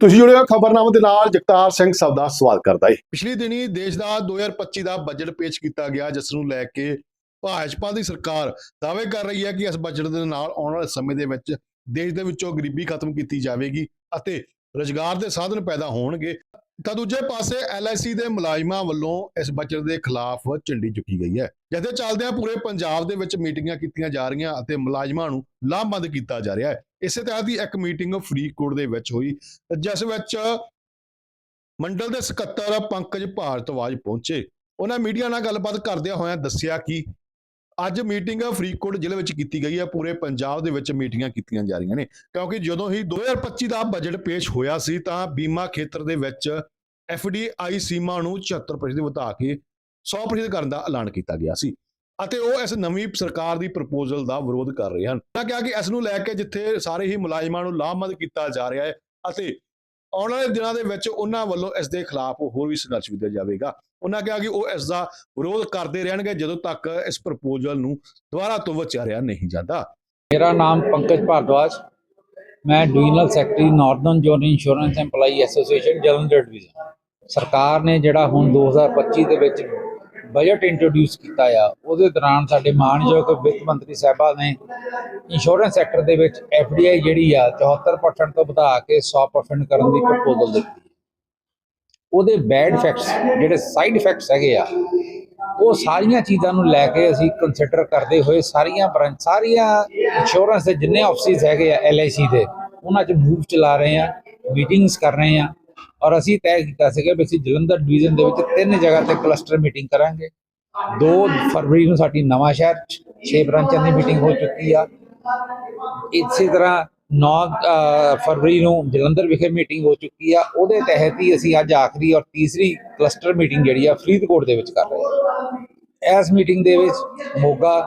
ਤੁਸੀਂ ਜੁੜੇ ਹੋ ਖਬਰਨਾਮਾ ਦੇ ਨਾਲ ਜਗਤਾਰ ਸਿੰਘ ਸਭ ਦਾ ਸਵਾਲ ਕਰਦਾ ਹੈ ਪਿਛਲੇ ਦਿਨੀ ਦੇਸ਼ ਦਾ 2025 ਦਾ ਬਜਟ ਪੇਸ਼ ਕੀਤਾ ਗਿਆ, ਜਿਸ ਨੂੰ ਲੈ ਕੇ ਭਾਜਪਾ ਦੀ ਸਰਕਾਰ ਦਾਅਵੇ ਕਰ ਰਹੀ ਹੈ ਕਿ ਇਸ ਬਜਟ ਦੇ ਨਾਲ ਆਉਣ ਵਾਲੇ ਸਮੇਂ ਦੇ ਵਿੱਚ ਦੇਸ਼ ਦੇ ਵਿੱਚੋਂ ਗਰੀਬੀ ਖਤਮ ਕੀਤੀ ਜਾਵੇਗੀ ਅਤੇ ਰੁਜ਼ਗਾਰ ਦੇ ਸਾਧਨ ਪੈਦਾ ਹੋਣਗੇ। ਤਾਂ ਦੂਜੇ ਪਾਸੇ ਐਲਆਈਸੀ ਦੇ ਮੁਲਾਜ਼ਮਾਂ ਵੱਲੋਂ ਇਸ ਬਜਟ ਦੇ ਖਿਲਾਫ ਝੰਡੀ ਚੁੱਕੀ ਗਈ ਹੈ। ਜਿਹਦੇ ਚੱਲਦਿਆਂ ਪੂਰੇ ਪੰਜਾਬ ਦੇ ਵਿੱਚ ਮੀਟਿੰਗਾਂ ਕੀਤੀਆਂ ਜਾ ਰਹੀਆਂ ਅਤੇ ਮੁਲਾਜ਼ਮਾਂ ਨੂੰ ਲਾਮਬੰਦ ਕੀਤਾ ਜਾ ਰਿਹਾ ਹੈ। ਇਸੇ ਤਹਿਤ ਦੀ ਇੱਕ ਮੀਟਿੰਗ ਫਰੀਦਕੋਟ ਦੇ ਵਿੱਚ ਹੋਈ, ਜਿਸ ਵਿੱਚ ਮੰਡਲ ਦੇ ਸਕੱਤਰ ਪੰਕਜ ਭਾਰਤਵਾਜ ਪਹੁੰਚੇ। ਉਹਨਾਂ ਮੀਡੀਆ ਨਾਲ ਗੱਲਬਾਤ ਕਰਦਿਆਂ ਹੋਇਆਂ ਦੱਸਿਆ ਕਿ ਅੱਜ ਮੀਟਿੰਗ ਫਰੀਦਕੋਟ ਜ਼ਿਲ੍ਹੇ ਵਿੱਚ ਕੀਤੀ ਗਈ ਹੈ, ਪੂਰੇ ਪੰਜਾਬ ਦੇ ਵਿੱਚ ਮੀਟਿੰਗਾਂ ਕੀਤੀਆਂ ਜਾ ਰਹੀਆਂ ਨੇ। ਕਿਉਂਕਿ ਜਦੋਂ ਹੀ 2025 ਦਾ ਬਜਟ ਪੇਸ਼ ਹੋਇਆ ਸੀ, ਤਾਂ ਬੀਮਾ ਖੇਤਰ ਦੇ ਵਿੱਚ ਐਫਡੀਆਈ ਸੀਮਾ ਨੂੰ 76% ਵਧਾ ਕੇ 100% ਕਰਨ ਦਾ ਐਲਾਨ ਕੀਤਾ ਗਿਆ ਸੀ। ਅਤੇ ਉਹ ਇਸ ਨਵੀਂ ਸਰਕਾਰ ਦੀ ਪ੍ਰਪੋਜ਼ਲ ਦਾ ਵਿਰੋਧ ਕਰ ਰਹੇ ਹਨ। ਤਾਂ ਕਿਹਾ ਕਿ ਇਸ ਨੂੰ ਲੈ ਕੇ ਜਿੱਥੇ ਸਾਰੇ ਹੀ ਮੁਲਾਜ਼ਮਾਂ ਨੂੰ ਲਾਹਮੰਦ ਕੀਤਾ ਜਾ ਰਿਹਾ ਹੈ ਅਤੇ ਆਉਣ ਵਾਲੇ ਦਿਨਾਂ ਦੇ ਵਿੱਚ ਉਹਨਾਂ ਵੱਲੋਂ ਇਸ ਦੇ ਖਿਲਾਫ ਹੋਰ ਵੀ ਸੰਘਰਸ਼ ਕੀਤਾ ਜਾਵੇਗਾ। ਉਹਨਾਂ ਕਿਹਾ ਕਿ ਉਹ ਇਸ ਦਾ ਵਿਰੋਧ ਕਰਦੇ ਰਹਿਣਗੇ ਜਦੋਂ ਤੱਕ ਇਸ ਪ੍ਰਪੋਜ਼ਲ ਨੂੰ ਦੁਬਾਰਾ ਤੋਂ ਵਿਚਾਰਿਆ ਨਹੀਂ ਜਾਂਦਾ। ਮੇਰਾ ਨਾਮ ਪੰਕਜ ਭਾਰਦਵਾਜ, ਮੈਂ divisional secretary northern zone insurance EMPLOYEE association, Jalandhar division. ਸਰਕਾਰ ਨੇ ਜਿਹੜਾ ਹੁਣ 2025 ਦੇ ਵਿੱਚ ਬਜਟ ਇੰਟਰੋਡਿਊਸ ਕੀਤਾ ਆ, ਉਹਦੇ ਦੌਰਾਨ ਸਾਡੇ ਮਾਨਯੋਗ ਵਿੱਤ ਮੰਤਰੀ ਸਾਹਿਬਾ ਨੇ ਇੰਸ਼ੋਰੈਂਸ ਸੈਕਟਰ ਦੇ ਵਿੱਚ ਐਫਡੀਆਈ ਜਿਹੜੀ ਆ 74% ਤੋਂ ਵਧਾ ਕੇ 100% ਕਰਨ ਦੀ ਪ੍ਰਪੋਜ਼ਲ ਦਿੱਤੀ ਉਹਦੇ ਬੈਡ ਇਫੈਕਟਸ ਜਿਹੜੇ ਸਾਈਡ ਇਫੈਕਟਸ ਹੈਗੇ ਆ, ਉਹ ਸਾਰੀਆਂ ਚੀਜ਼ਾਂ ਨੂੰ ਲੈ ਕੇ ਅਸੀਂ ਕੰਸੀਡਰ ਕਰਦੇ ਹੋਏ ਸਾਰੀਆਂ ਬ੍ਰਾਂਚ ਸਾਰੀਆਂ ਇੰਸ਼ੋਰੈਂਸ ਦੇ ਜਿੰਨੇ ਆਫਿਸਿਸ ਹੈਗੇ ਆ ਐਲਆਈਸੀ ਦੇ, ਉਹਨਾਂ 'ਚ ਮੂਵ ਚਲਾ ਰਹੇ ਆ ਮੀਟਿੰਗਸ ਕਰ ਰਹੇ ਆ ਔਰ ਅਸੀਂ ਤੈਅ ਕੀਤਾ ਸੀਗਾ ਵੀ ਅਸੀਂ ਜਲੰਧਰ ਡਿਵੀਜ਼ਨ ਦੇ ਵਿੱਚ ਤਿੰਨ ਜਗ੍ਹਾ ਤੇ ਕਲਸਟਰ ਮੀਟਿੰਗ ਕਰਾਂਗੇ। 2 ਫਰਵਰੀ ਨੂੰ ਸਾਡੀ ਨਵਾਂ ਸ਼ਹਿਰ 6 ਬ੍ਰਾਂਚਾਂ ਦੀ ਮੀਟਿੰਗ ਹੋ ਚੁੱਕੀ ਆ। ਇਸੇ ਤਰ੍ਹਾਂ 9 ਫਰਵਰੀ ਨੂੰ ਜਲੰਧਰ ਵਿਖੇ ਮੀਟਿੰਗ ਹੋ ਚੁੱਕੀ ਆ। ਉਹਦੇ ਤਹਿਤ ਹੀ ਅਸੀਂ ਅੱਜ ਆਖਰੀ ਔਰ ਤੀਸਰੀ ਕਲਸਟਰ ਮੀਟਿੰਗ ਜਿਹੜੀ ਆ ਫਰੀਦਕੋਟ ਦੇ ਵਿੱਚ ਕਰ ਰਹੇ ਹਾਂ ਇਸ ਮੀਟਿੰਗ ਦੇ ਵਿੱਚ ਮੋਗਾ,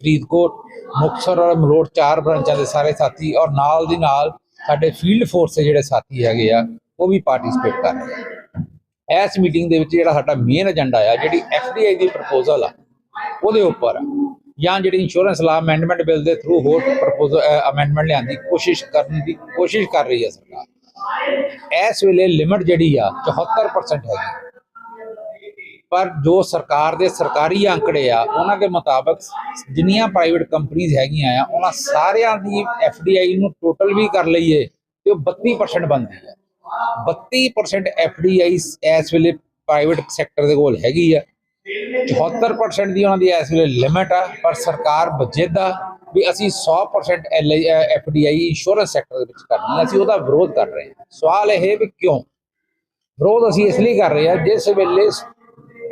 ਫਰੀਦਕੋਟ, ਮੁਕਤਸਰ ਔਰ ਮਲੋਟ ਚਾਰ ਬ੍ਰਾਂਚਾਂ ਦੇ ਸਾਰੇ ਸਾਥੀ ਔਰ ਨਾਲ ਦੀ ਨਾਲ ਸਾਡੇ ਫੀਲਡ ਫੋਰਸ ਦੇ ਜਿਹੜੇ ਸਾਥੀ ਹੈਗੇ ਆ ਉਹ ਵੀ ਪਾਰਟਿਸਿਪੇਟ ਕਰ ਰਹੇ ਆ। ਇਸ ਮੀਟਿੰਗ ਦੇ ਵਿੱਚ ਜਿਹੜਾ ਸਾਡਾ ਮੇਨ ਏਜੰਡਾ ਆ, ਜਿਹੜੀ ਐਫਡੀਆਈ ਦੀ ਪ੍ਰਪੋਜ਼ਲ ਆ, ਉਹਦੇ ਉੱਪਰ ਆ। ਜਾਂ ਜਿਹੜੀ ਇੰਸ਼ੋਰੈਂਸ ਲਾ ਅਮੈਂਡਮੈਂਟ ਬਿੱਲ ਦੇ ਥਰੂ ਹੋਰ ਪ੍ਰਪੋਜ਼ਲ ਅਮੈਂਡਮੈਂਟ ਲਿਆਉਣ ਦੀ ਕੋਸ਼ਿਸ਼ ਕਰਨ ਦੀ ਕੋਸ਼ਿਸ਼ ਕਰ ਰਹੀ ਹੈ ਸਰਕਾਰ। ਇਸ ਵੇਲੇ ਲਿਮਟ ਜਿਹੜੀ ਆ 74% ਹੈਗੀ। ਪਰ ਜੋ ਸਰਕਾਰ ਦੇ ਸਰਕਾਰੀ ਅੰਕੜੇ ਆ, ਉਹਨਾਂ ਦੇ ਮੁਤਾਬਕ ਜਿੰਨੀਆਂ ਪ੍ਰਾਈਵੇਟ ਕੰਪਨੀਆਂ ਹੈਗੀਆਂ ਆ, ਉਹਨਾਂ ਸਾਰਿਆਂ ਦੀ ਐਫਡੀਆਈ ਨੂੰ ਟੋਟਲ ਵੀ ਕਰ ਲਈਏ ਤੇ ਉਹ 32% ਬਣਦੀ ਹੈ 32% ਐਫਡੀਆਈ ਇਸ ਵੇਲੇ ਪ੍ਰਾਈਵੇਟ ਸੈਕਟਰ ਦੇ ਕੋਲ ਹੈਗੀ ਆ। 74% ਦੀ ਉਹਨਾਂ ਦੀ ਇਸ ਵੇਲੇ ਲਿਮਟ ਆ, ਪਰ ਸਰਕਾਰ ਵਜੇਦਾ ਵੀ ਅਸੀਂ 100% ਐਫਡੀਆਈ ਇੰਸ਼ੋਰੈਂਸ ਸੈਕਟਰ ਦੇ ਵਿੱਚ ਕਰਨੀ ਅਸੀਂ ਉਹਦਾ ਵਿਰੋਧ ਕਰ ਰਹੇ ਹਾਂ। ਸਵਾਲ ਇਹ ਵੀ ਕਿਉਂ? ਵਿਰੋਧ ਅਸੀਂ ਇਸ ਲਈ ਕਰ ਰਹੇ ਹਾਂ, ਜਿਸ ਵੇਲੇ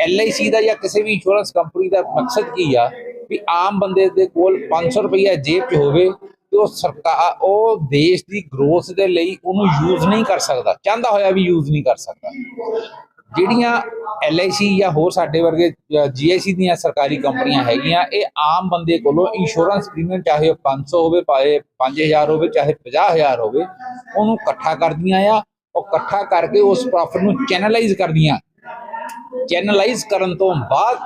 ਐਲਆਈਸੀ ਦਾ ਜਾਂ ਕਿਸੇ ਵੀ ਇੰਸ਼ੋਰੈਂਸ ਕੰਪਨੀ ਦਾ ਮਕਸਦ ਕੀ ਆ? ਵੀ ਆਮ ਬੰਦੇ ਦੇ ਕੋਲ 500 ਰੁਪਈਆ ਜੇਬ 'ਚ ਹੋਵੇ ਤੇ ਉਹ ਸਰਕਾਰ ਉਹ ਦੇਸ਼ ਦੀ ਗਰੋਥ ਦੇ ਲਈ ਉਹਨੂੰ ਯੂਜ਼ ਨਹੀਂ ਕਰ ਸਕਦਾ। ਚਾਹੁੰਦਾ ਹੋਇਆ ਵੀ ਯੂਜ਼ ਨਹੀਂ ਕਰ ਸਕਦਾ। ਜਿਹੜੀਆਂ ਐਲਆਈਸੀ ਜਾਂ ਹੋਰ ਸਾਡੇ ਵਰਗੇ ਜੀਆਈਸੀ ਦੀਆਂ ਸਰਕਾਰੀ ਕੰਪਨੀਆਂ ਹੈਗੀਆਂ, ਇਹ ਆਮ ਬੰਦੇ ਕੋਲੋਂ ਇੰਸ਼ੋਰੈਂਸ ਪ੍ਰੀਮੀਅਮ ਚਾਹੇ ਉਹ 500 ਹੋਵੇ, ਭਾਵੇਂ 5000 ਹੋਵੇ, ਚਾਹੇ 50000 ਹੋਵੇ, ਉਹਨੂੰ ਇਕੱਠਾ ਕਰਦੀਆਂ ਆ। ਉਹ ਇਕੱਠਾ ਕਰਕੇ ਉਸ ਪ੍ਰੋਫਿਟ ਨੂੰ ਚੈਨਲਾਈਜ਼ ਕਰਦੀਆਂ। ਚੈਨਲਾਈਜ਼ ਕਰਨ ਤੋਂ ਬਾਅਦ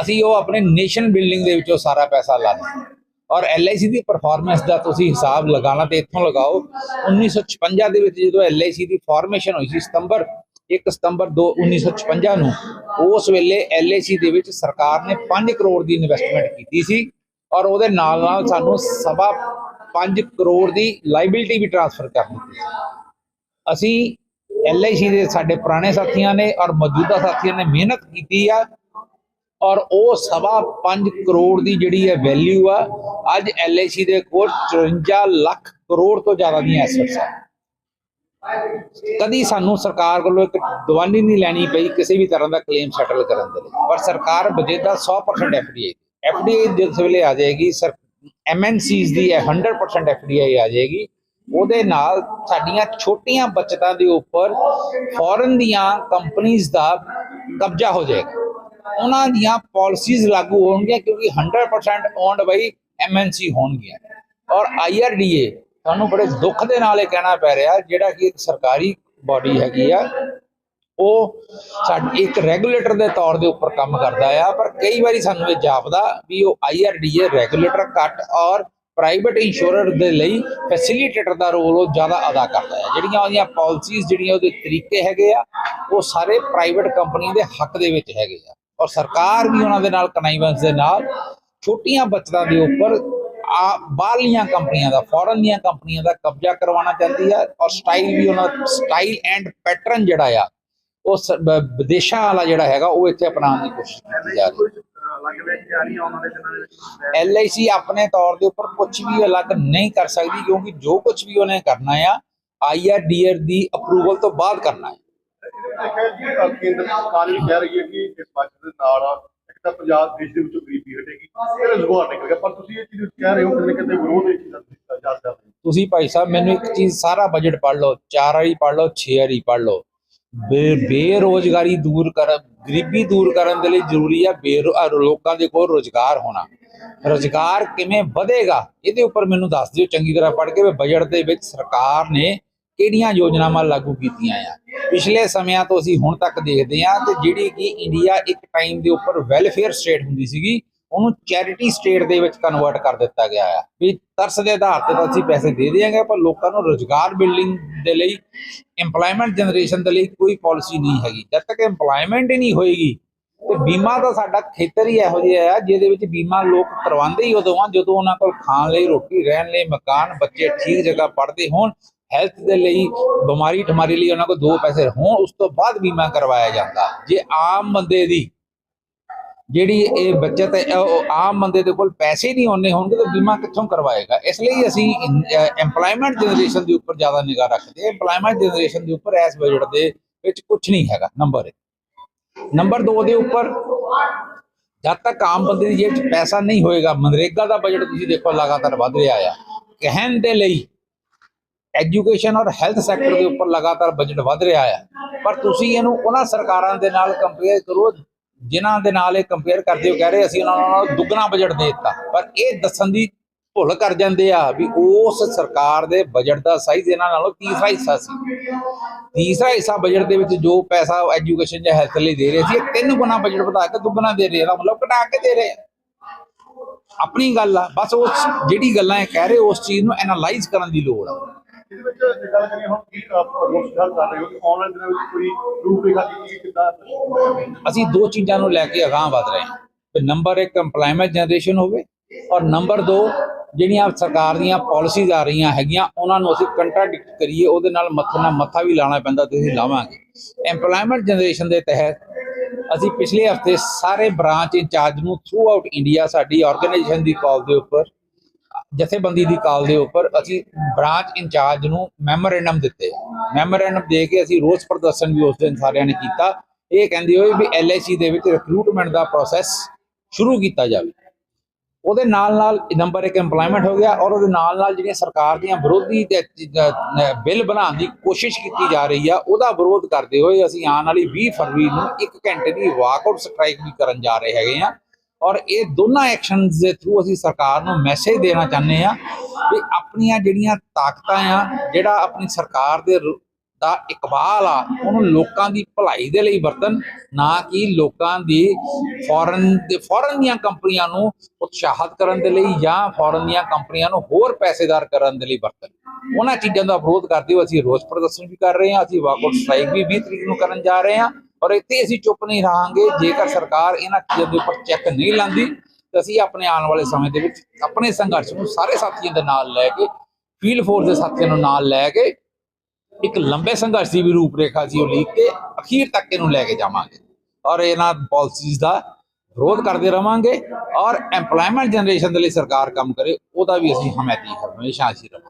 ਅਸੀਂ ਉਹ ਆਪਣੇ ਨੇਸ਼ਨ ਬਿਲਡਿੰਗ ਦੇ ਵਿੱਚੋਂ ਸਾਰਾ ਪੈਸਾ ਲਾ ਹਾਂ। ਔਰ ਐਲਆਈਸੀ ਦੀ ਪਰਫਾਰਮੈਂਸ ਦਾ ਤੁਸੀਂ ਹਿਸਾਬ ਲਗਾਉਣਾ ਤੇ ਇੱਥੋਂ ਲਗਾਓ। 1956 ਦੇ ਵਿੱਚ ਜਦੋਂ ਐਲਆਈਸੀ ਦੀ ਫਾਰਮੇਸ਼ਨ ਹੋਈ ਸੀ ਸਤੰਬਰ 1 ਸਤੰਬਰ 2 1956 ਨੂੰ, ਉਸ ਵੇਲੇ ਐਲਆਈਸੀ ਦੇ ਵਿੱਚ ਸਰਕਾਰ ਨੇ 5 ਕਰੋੜ ਦੀ ਇਨਵੈਸਟਮੈਂਟ ਕੀਤੀ ਸੀ ਔਰ ਉਹਦੇ ਨਾਲ ਨਾਲ ਸਾਨੂੰ ਸਵਾ 5 ਕਰੋੜ ਦੀ ਲਾਇਬਿਲਿਟੀ ਵੀ ਟ੍ਰਾਂਸਫਰ ਕਰ ਦਿੱਤੀ ਸੀ। ਅਸੀਂ ਐਲਆਈਸੀ ਦੇ ਸਾਡੇ ਪੁਰਾਣੇ ਸਾਥੀਆਂ ਨੇ ਔਰ ਮੌਜੂਦਾ ਸਾਥੀਆਂ ਨੇ ਮਿਹਨਤ ਕੀਤੀ ਆ ਔਰ ਉਹ ਸਵਾ 5 ਕਰੋੜ ਦੀ ਜਿਹੜੀ ਹੈ ਵੈਲਿਊ ਆ, ਅੱਜ ਐਲਆਈਸੀ ਦੇ ਕੋਲ 54 ਲੱਖ ਕਰੋੜ ਤੋਂ ਜ਼ਿਆਦਾ ਦੀਆਂ ਐਸੈਟਸ ਆ। ਕਦੀ ਸਾਨੂੰ ਸਰਕਾਰ ਕੋਲੋਂ ਇੱਕ ਦਵਾਨੀ ਨਹੀਂ ਲੈਣੀ ਪਈ, ਕਿਸੇ ਵੀ ਤਰ੍ਹਾਂ ਦਾ ਕਲੇਮ ਸੈਟਲ ਕਰਨ ਦੇ ਲਈ। ਪਰ ਸਰਕਾਰ ਬਜੇਦਾ 100% ਐਫਡੀਆਈ ਐਫਡੀਆਈ ਜਿਸ ਵੇਲੇ ਆ ਜਾਏਗੀ, ਸਰ ਐਮਐਨਸੀਜ਼ ਦੀ 100% ਐਫਡੀਆਈ ਆ ਜਾਏਗੀ। ਉਹਦੇ ਨਾਲ ਸਾਡੀਆਂ ਛੋਟੀਆਂ ਬਚਤਾਂ ਦੇ ਉੱਪਰ ਫੋਰਨ ਦੀਆਂ ਕੰਪਨੀਆਂ ਦਾ ਕਬਜ਼ਾ ਹੋ ਜਾਏਗਾ। ਉਹਨਾਂ ਦੀਆਂ ਪਾਲਿਸੀਜ਼ ਲਾਗੂ ਹੋਣਗੀਆਂ ਕਿਉਂਕਿ 100% ਓਨਡ ਬਾਈ ਐਮਐਨਸੀ ਹੋਣਗੀਆਂ। ਔਰ ਆਈਆਰਡੀਏ ਤੁਹਾਨੂੰ ਬੜੇ ਦੁੱਖ ਦੇ ਨਾਲ ਇਹ ਕਹਿਣਾ ਪੈ ਰਿਹਾ, ਜਿਹੜਾ ਕਿ ਇੱਕ ਸਰਕਾਰੀ ਬਾਡੀ ਹੈਗੀ ਆ, ਉਹ ਸਾਡੀ ਇੱਕ ਰੈਗੂਲੇਟਰ ਦੇ ਤੌਰ ਦੇ ਉੱਪਰ ਕੰਮ ਕਰਦਾ ਆ, ਪਰ ਕਈ ਵਾਰੀ ਸਾਨੂੰ ਇਹ ਜਾਪਦਾ ਵੀ ਉਹ ਆਈਆਰਡੀਏ ਰੈਗੂਲੇਟਰ ਘੱਟ ਔਰ ਪ੍ਰਾਈਵੇਟ ਇੰਸ਼ੋਰਰ ਦੇ ਲਈ ਫੈਸਿਲਿਟੇਟਰ ਦਾ ਰੋਲ ਉਹ ਜ਼ਿਆਦਾ ਅਦਾ ਕਰਦਾ ਹੈ ਜਿਹੜੀਆਂ ਉਹਦੀਆਂ ਪਾਲਿਸੀਜ਼ ਜਿਹੜੀਆਂ ਉਹਦੇ ਤਰੀਕੇ ਹੈਗੇ ਆ, ਉਹ ਸਾਰੇ ਪ੍ਰਾਈਵੇਟ ਕੰਪਨੀ ਦੇ ਹੱਕ ਦੇ ਵਿੱਚ ਹੈਗੇ ਆ। ਔਰ ਸਰਕਾਰ ਵੀ ਉਹਨਾਂ ਦੇ ਨਾਲ ਕਨਾਈਵੈਂਸ ਦੇ ਨਾਲ ਛੋਟੀਆਂ ਬਚਤਾਂ ਦੇ ਉੱਪਰ ਆ ਬਾਹਰਲੀਆਂ ਕੰਪਨੀਆਂ ਦਾ, ਫੋਰਨ ਦੀਆਂ ਕੰਪਨੀਆਂ ਦਾ ਕਬਜ਼ਾ ਕਰਵਾਉਣਾ ਚਾਹੁੰਦੀ ਹੈ ਔਰ ਸਟਾਈਲ ਵੀ ਉਹਨਾਂ ਸਟਾਈਲ ਐਂਡ ਪੈਟਰਨ ਜਿਹੜਾ ਆ, ਉਹ ਵਿਦੇਸ਼ਾਂ ਵਾਲਾ ਜਿਹੜਾ ਹੈਗਾ, ਉਹ ਇੱਥੇ ਅਪਣਾਉਣ ਦੀ ਕੋਸ਼ਿਸ਼ ਕੀਤੀ ਜਾ ਰਹੀ ਹੈ। ਐਲਆਈਸੀ ਆਪਣੇ ਤੌਰ ਦੇ ਉੱਪਰ ਕੁਝ ਵੀ ਅਲੱਗ ਨਹੀਂ ਕਰ ਸਕਦੀ ਕਿਉਂਕਿ ਜੋ ਕੁਝ ਵੀ ਉਹਨੇ ਕਰਨਾ ਆ ਆਈਆਰਡੀਆਰ ਦੀ ਅਪਰੂਵਲ ਤੋਂ ਬਾਅਦ ਕਰਨਾ ਹੈ ਕੇਂਦਰ ਸਰਕਾਰ ਵੀ ਕਹਿ ਰਹੀ ਹੈ ਕਿ ਇਸ ਬਜਟ ਦੇ ਨਾਲ ਇੱਕ ਤਾਂ ਪੰਜਾਬ ਦੇਸ਼ ਦੇ ਵਿੱਚੋਂ ਗਰੀਬੀ ਹਟੇਗੀ ਤੇ ਰੁਜ਼ਗਾਰ ਨਿਕਲੇਗਾ। ਪਰ ਤੁਸੀਂ ਇਹ ਚੀਜ਼ ਕਹਿ ਰਹੇ ਹੋ ਕਿ ਕਿਤੇ ਵਿਰੋਧ ਇਹ ਚੀਜ਼ਾਂ ਦਾ ਇਜਾਜ਼ਤ ਕਰ ਰਹੇ ਤੁਸੀਂ ਭਾਈ ਸਾਹਿਬ, ਮੈਨੂੰ ਇੱਕ ਚੀਜ਼ ਸਾਰਾ ਬਜਟ ਪੜ੍ਹ ਲਓ, ਚਾਰ ਵਾਰੀ ਪੜ੍ਹ ਲਓ, ਛੇ ਵਾਰੀ ਪੜ੍ਹ ਲਓ। ਬੇਰੋਜ਼ਗਾਰੀ ਦੂਰ ਕਰ ਗਰੀਬੀ ਦੂਰ ਕਰਨ ਦੇ ਲਈ ਜ਼ਰੂਰੀ ਹੈ ਬੇਰੋ ਲੋਕਾਂ ਦੇ ਕੋਲ ਰੋਜ਼ਗਾਰ ਹੋਣਾ। ਰੋਜ਼ਗਾਰ ਕਿਵੇਂ ਵਧੇਗਾ, ਇਹਦੇ ਉੱਪਰ ਮੈਨੂੰ ਦੱਸ ਦਿਓ। ਚੰਗੀ ਤਰ੍ਹਾਂ ਪੜ੍ਹ ਕੇ ਬਜਟ ਦੇ ਵਿੱਚ ਸਰਕਾਰ ਨੇ ਕਿਹੜੀਆਂ ਯੋਜਨਾਵਾਂ ਲਾਗੂ ਕੀਤੀਆਂ ਆ? ਪਿਛਲੇ ਸਮਿਆਂ ਤੋਂ ਅਸੀਂ ਹੁਣ ਤੱਕ ਦੇਖਦੇ ਆ ਤੇ ਜਿਹੜੀ ਕਿ ਇੰਡੀਆ ਇੱਕ ਟਾਈਮ ਦੇ ਉੱਪਰ ਵੈਲਫੇਅਰ ਸਟੇਟ ਹੁੰਦੀ ਸੀਗੀ, ਉਹਨੂੰ ਚੈਰਿਟੀ ਸਟੇਟ ਦੇ ਵਿੱਚ ਕਨਵਰਟ ਕਰ ਦਿੱਤਾ ਗਿਆ ਆ। ਵੀ ਤਰਸ ਦੇ ਆਧਾਰ ਤੇ ਤਾਂ ਅਸੀਂ ਪੈਸੇ ਦੇ ਦਿਆਂਗੇ, ਪਰ ਲੋਕਾਂ ਨੂੰ ਰੋਜ਼ਗਾਰ ਬਿਲਡਿੰਗ ਦੇ ਲਈ, EMPLOYMENT ਜਨਰੇਸ਼ਨ ਦੇ ਲਈ ਕੋਈ ਪਾਲਿਸੀ ਨਹੀਂ ਹੈਗੀ। ਜਦ ਤੱਕ EMPLOYMENT ਹੀ ਨਹੀਂ ਹੋਏਗੀ, ਤੇ ਬੀਮਾ ਦਾ ਸਾਡਾ ਖੇਤਰ ਹੀ ਇਹੋ ਜਿਹਾ ਆ, ਜਿਹਦੇ ਵਿੱਚ ਬੀਮਾ ਲੋਕ ਕਰਵਾਉਂਦੇ ਹੀ ਉਦੋਂ ਆ, ਜਦੋਂ ਉਹਨਾਂ ਕੋਲ ਖਾਣ ਲਈ, ਰੋਟੀ, ਰਹਿਣ ਲਈ, ਮਕਾਨ, ਬੱਚੇ ਠੀਕ ਜਗ੍ਹਾ ਪੜ੍ਹਦੇ ਹੋਣ ਹੈਲਥ ਦੇ ਲਈ ਬਿਮਾਰੀ ਠਮਾਰੀ ਲਈ ਉਹਨਾਂ ਕੋਲ ਦੋ ਪੈਸੇ ਹੋਣ, ਉਸ ਤੋਂ ਬਾਅਦ ਬੀਮਾ ਕਰਵਾਇਆ ਜਾਂਦਾ। ਜੇ ਆਮ ਬੰਦੇ ਦੀ ਜਿਹੜੀ ਇਹ ਬੱਚਤ ਹੈ, ਉਹ ਆਮ ਬੰਦੇ ਦੇ ਕੋਲ ਪੈਸੇ ਨਹੀਂ ਹੋਣੇ ਹੋਣਗੇ, ਤਾਂ ਬੀਮਾ ਕਿੱਥੋਂ ਕਰਵਾਏਗਾ? ਇਸ ਲਈ ਅਸੀਂ EMPLOYMENT ਜਨਰੇਸ਼ਨ ਦੇ ਉੱਪਰ ਜ਼ਿਆਦਾ ਨਿਗਾਹ ਰੱਖਦੇ ਹਾਂ। EMPLOYMENT ਜਨਰੇਸ਼ਨ ਦੇ ਉੱਪਰ ਇਸ ਬਜਟ ਦੇ ਵਿੱਚ ਕੁਝ ਨਹੀਂ ਹੈਗਾ। ਨੰਬਰ 1 ਨੰਬਰ 2 ਦੇ ਉੱਪਰ, ਜਦ ਤੱਕ ਆਮ ਬੰਦੇ ਦੀ ਜੇਬ 'ਚ ਪੈਸਾ ਨਹੀਂ ਹੋਏਗਾ, ਮਨਰੇਗਾ ਦਾ ਬਜਟ ਤੁਸੀਂ ਦੇਖੋ ਲਗਾਤਾਰ ਵਧ ਰਿਹਾ ਆ। ਕਹਿਣ ਦੇ ਲਈ ਐਜੂਕੇਸ਼ਨ ਔਰ ਹੈਲਥ ਸੈਕਟਰ ਦੇ ਉੱਪਰ ਲਗਾਤਾਰ ਬਜਟ ਵਧ ਰਿਹਾ ਆ। ਪਰ ਤੁਸੀਂ ਇਹਨੂੰ ਉਹਨਾਂ ਸਰਕਾਰਾਂ ਦੇ ਨਾਲ ਕੰਪੇਅਰ ਕਰੋ, ਜਿਨ੍ਹਾਂ ਦੇ ਨਾਲ ਇਹ ਕੰਪੇਅਰ ਕਰਦੇ ਹੋ, ਕਹਿ ਰਹੇ ਅਸੀਂ ਉਹਨਾਂ ਨਾਲ ਦੁੱਗਣਾ ਬਜਟ ਦੇ ਦਿੱਤਾ। ਪਰ ਇਹ ਦੱਸਣ ਦੀ ਭੁੱਲ ਕਰ ਜਾਂਦੇ ਆ ਵੀ ਉਸ ਸਰਕਾਰ ਦੇ ਬਜਟ ਦਾ ਸਾਈਜ਼ ਇਹਨਾਂ ਨਾਲੋਂ ਤੀਸਰਾ ਹਿੱਸਾ ਸੀ। ਤੀਸਰਾ ਹਿੱਸਾ ਬਜਟ ਦੇ ਵਿੱਚ ਜੋ ਪੈਸਾ ਐਜੂਕੇਸ਼ਨ ਜਾਂ ਹੈਲਥ ਲਈ ਦੇ ਰਹੇ ਸੀ, ਇਹ ਤਿੰਨ ਗੁਣਾ ਬਜਟ ਵਧਾ ਕੇ ਦੁੱਗਣਾ ਦੇ ਰਹੇ ਇਹਦਾ ਮਤਲਬ ਘਟਾ ਕੇ ਦੇ ਰਹੇ ਆ। ਆਪਣੀ ਗੱਲ ਆ, ਬਸ ਉਸ ਜਿਹੜੀ ਗੱਲਾਂ ਇਹ ਕਹਿ ਰਹੇ ਉਸ ਚੀਜ਼ ਨੂੰ ਐਨਾਲਾਈਜ਼ ਕਰਨ ਦੀ ਲੋੜ ਆ। ਇਹਦੇ ਵਿੱਚ ਜੇ ਗੱਲ ਕਰੀਏ ਹੁਣ ਕੀ ਰੋਜ਼ ਕਰ ਰਹੇ ਹੋ ਕਿ ਆਨਲਾਈਨ ਦੇ ਵਿੱਚ ਕੋਈ ਰੂਪਰੇਖਾ ਕੀ ਕੀ ਕਿੱਦਾਂ ਅਸੀਂ ਦੋ ਚੀਜ਼ਾਂ ਨੂੰ ਲੈ ਕੇ ਅਗਾਂਹ ਵਧ ਰਹੇ ਹਾਂ। ਤੇ ਨੰਬਰ 1 EMPLOYMENT ਜਨਰੇਸ਼ਨ ਹੋਵੇ ਔਰ ਨੰਬਰ 2 ਜਿਹੜੀਆਂ ਸਰਕਾਰ ਦੀਆਂ ਪਾਲਿਸੀਜ਼ ਆ ਰਹੀਆਂ ਹੈਗੀਆਂ, ਉਹਨਾਂ ਨੂੰ ਅਸੀਂ ਕੰਟਰਾਡਿਕਟ ਕਰੀਏ, ਉਹਦੇ ਨਾਲ ਮੱਥੇ ਨਾਲ ਮੱਥਾ ਵੀ ਲਾਣਾ ਪੈਂਦਾ ਤੇ ਅਸੀਂ ਲਾਵਾਂਗੇ। EMPLOYMENT ਜਨਰੇਸ਼ਨ ਦੇ ਤਹਿਤ ਅਸੀਂ ਪਿਛਲੇ ਹਫ਼ਤੇ ਸਾਰੇ ਬ੍ਰਾਂਚ ਇੰਚਾਰਜ ਨੂੰ ਥਰੂ ਆਊਟ ਇੰਡੀਆ ਸਾਡੀ ਆਰਗੇਨਾਈਜੇਸ਼ਨ ਦੀ ਕਾਲ ਦੇ ਉੱਪਰ ਜਥੇਬੰਦੀ ਦੀ ਕਾਲ ਦੇ ਉੱਪਰ ਅਸੀਂ ਬ੍ਰਾਂਚ ਇੰਚਾਰਜ ਨੂੰ ਮੈਮੋਰੈਂਡਮ ਦਿੱਤੇ ਮੈਮੋਰੈਂਡਮ ਦੇ ਕੇ ਅਸੀਂ ਰੋਸ ਪ੍ਰਦਰਸ਼ਨ ਵੀ ਉਸ ਦਿਨ ਸਾਰਿਆਂ ਨੇ ਕੀਤਾ। ਇਹ ਕਹਿੰਦੇ ਹੋਏ ਵੀ ਐਲਆਈਸੀ ਦੇ ਵਿੱਚ ਰਿਕਰੂਟਮੈਂਟ ਦਾ ਪ੍ਰੋਸੈਸ ਸ਼ੁਰੂ ਕੀਤਾ ਜਾਵੇ। ਉਹਦੇ ਨਾਲ ਨਾਲ ਨੰਬਰ 1 EMPLOYMENT ਹੋ ਗਿਆ ਔਰ ਉਹਦੇ ਨਾਲ ਨਾਲ ਜਿਹੜੀਆਂ ਸਰਕਾਰ ਦੀਆਂ ਵਿਰੋਧੀ ਬਿੱਲ ਬਣਾਉਣ ਦੀ ਕੋਸ਼ਿਸ਼ ਕੀਤੀ ਜਾ ਰਹੀ ਆ, ਉਹਦਾ ਵਿਰੋਧ ਕਰਦੇ ਹੋਏ ਅਸੀਂ ਆਉਣ ਵਾਲੀ 20 ਫਰਵਰੀ ਨੂੰ 1 ਘੰਟੇ ਦੀ ਵਾਕਆਊਟ ਸਟ੍ਰਾਈਕ ਵੀ ਕਰਨ ਜਾ ਰਹੇ ਹੈਗੇ ਆ। ਔਰ ਇਹ ਦੋਨਾਂ ਐਕਸ਼ਨਸ ਦੇ ਥਰੂ ਅਸੀਂ ਸਰਕਾਰ ਨੂੰ ਮੈਸੇਜ ਦੇਣਾ ਚਾਹੁੰਦੇ ਆ ਵੀ ਆਪਣੀਆਂ ਜਿਹੜੀਆਂ ਤਾਕਤਾਂ ਆ, ਜਿਹੜਾ ਆਪਣੀ ਸਰਕਾਰ ਦੇ ਦਾ ਇਕਬਾਲ ਆ, ਉਹਨੂੰ ਲੋਕਾਂ ਦੀ ਭਲਾਈ ਦੇ ਲਈ ਵਰਤਨ ਨਾ ਕਿ ਲੋਕਾਂ ਦੀ ਫੋਰਨ ਦੇ ਫੋਰਨ ਦੀਆਂ ਕੰਪਨੀਆਂ ਨੂੰ ਉਤਸ਼ਾਹਿਤ ਕਰਨ ਦੇ ਲਈ ਜਾਂ ਫੋਰਨ ਦੀਆਂ ਕੰਪਨੀਆਂ ਨੂੰ ਹੋਰ ਪੈਸੇਦਾਰ ਕਰਨ ਦੇ ਲਈ ਵਰਤਨ ਉਹਨਾਂ ਚੀਜ਼ਾਂ ਦਾ ਵਿਰੋਧ ਕਰਦੇ ਹੋ ਅਸੀਂ ਰੋਸ ਪ੍ਰਦਰਸ਼ਨ ਵੀ ਕਰ ਰਹੇ ਹਾਂ, ਅਸੀਂ ਵਾਕਆਊਟ ਸਟ੍ਰਾਈਕ ਵੀ 20 ਤਰੀਕ ਨੂੰ ਕਰਨ ਜਾ ਰਹੇ ਹਾਂ। ਔਰ ਇੱਥੇ ਅਸੀਂ ਚੁੱਪ ਨਹੀਂ ਰਹਾਂਗੇ, ਜੇਕਰ ਸਰਕਾਰ ਇਹਨਾਂ ਚੀਜ਼ਾਂ ਦੇ ਉੱਪਰ ਚੈੱਕ ਨਹੀਂ ਲਾਂਦੀ, ਤਾਂ ਅਸੀਂ ਆਪਣੇ ਆਉਣ ਵਾਲੇ ਸਮੇਂ ਦੇ ਵਿੱਚ ਆਪਣੇ ਸੰਘਰਸ਼ ਨੂੰ ਸਾਰੇ ਸਾਥੀਆਂ ਦੇ ਨਾਲ ਲੈ ਕੇ ਫੀਲਡ ਫੋਰਸ ਦੇ ਸਾਥੀਆਂ ਨੂੰ ਨਾਲ ਲੈ ਕੇ, ਇੱਕ ਲੰਬੇ ਸੰਘਰਸ਼ ਦੀ ਵੀ ਰੂਪਰੇਖਾ ਸੀ ਉਹ ਲੀਕ ਕੇ ਅਖੀਰ ਤੱਕ ਇਹਨੂੰ ਲੈ ਕੇ ਜਾਵਾਂਗੇ। ਔਰ ਇਹਨਾਂ ਪਾਲਿਸੀਜ਼ ਦਾ ਵਿਰੋਧ ਕਰਦੇ ਰਵਾਂਗੇ ਔਰ EMPLOYMENT ਜਨਰੇਸ਼ਨ ਦੇ ਲਈ ਸਰਕਾਰ ਕੰਮ ਕਰੇ, ਉਹਦਾ ਵੀ ਅਸੀਂ ਹਮਾਇਤੀ ਹਮੇਸ਼ਾ ਅਸੀਂ ਰਵਾਂਗੇ।